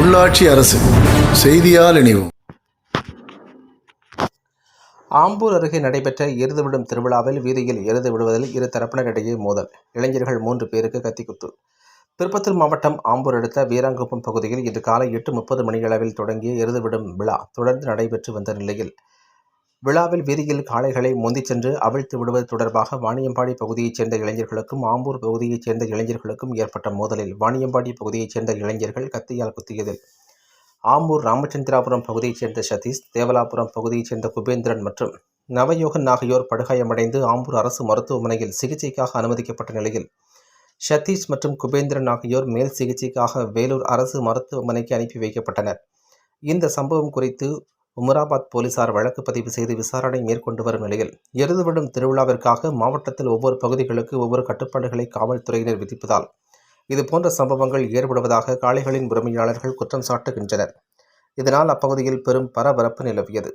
உள்ளாட்சி அரசு. செய்தியால் இணைவோம். ஆம்பூர் அருகே நடைபெற்ற எருது விடும் திருவிழாவில் வீதியில் எருது விடுவதில் இரு தரப்பினரிடையே மோதல். இளைஞர்கள் மூன்று பேருக்கு கத்திக்குத்து. திருப்பத்தூர் மாவட்டம் ஆம்பூர் அடுத்த வீராங்குப்பம் பகுதியில் இன்று காலை எட்டு முப்பது மணியளவில் தொடங்கிய எருது விடும் விழா தொடர்ந்து நடைபெற்று வந்த நிலையில் விழாவில் வீதியில் காளைகளை முந்திச் சென்று அவிழ்த்து விடுவது தொடர்பாக வாணியம்பாடி பகுதியைச் சேர்ந்த இளைஞர்களுக்கும் ஆம்பூர் பகுதியைச் சேர்ந்த இளைஞர்களுக்கும் ஏற்பட்ட மோதலில் வாணியம்பாடி பகுதியைச் சேர்ந்த இளைஞர்கள் கத்தியால் குத்தியதில். ஆம்பூர் ராமச்சந்திராபுரம் பகுதியைச் சேர்ந்த சதீஷ் தேவலாபுரம் பகுதியைச் சேர்ந்த குபேந்திரன் மற்றும் நவயோகன் ஆகியோர் படுகாயமடைந்து ஆம்பூர் அரசு மருத்துவமனையில் சிகிச்சைக்காக அனுமதிக்கப்பட்ட நிலையில் சதீஷ் மற்றும் குபேந்திரன் ஆகியோர் மேல் சிகிச்சைக்காக வேலூர் அரசு மருத்துவமனைக்கு அனுப்பி வைக்கப்பட்டனர். இந்த சம்பவம் குறித்து உமராபாத் போலீசார் வழக்கு பதிவு செய்து விசாரணை மேற்கொண்டு வரும் நிலையில் எருதுவிடும் திருவிழாவிற்காக மாவட்டத்தில் ஒவ்வொரு பகுதிகளுக்கு ஒவ்வொரு கட்டுப்பாடுகளை காவல்துறையினர் விதிப்பதால் இதுபோன்ற சம்பவங்கள் ஏற்படுவதாக காளைகளின் உரிமையாளர்கள் குற்றம் சாட்டுகின்றனர். இதனால் அப்பகுதியில் பெரும் பரபரப்பு நிலவியது.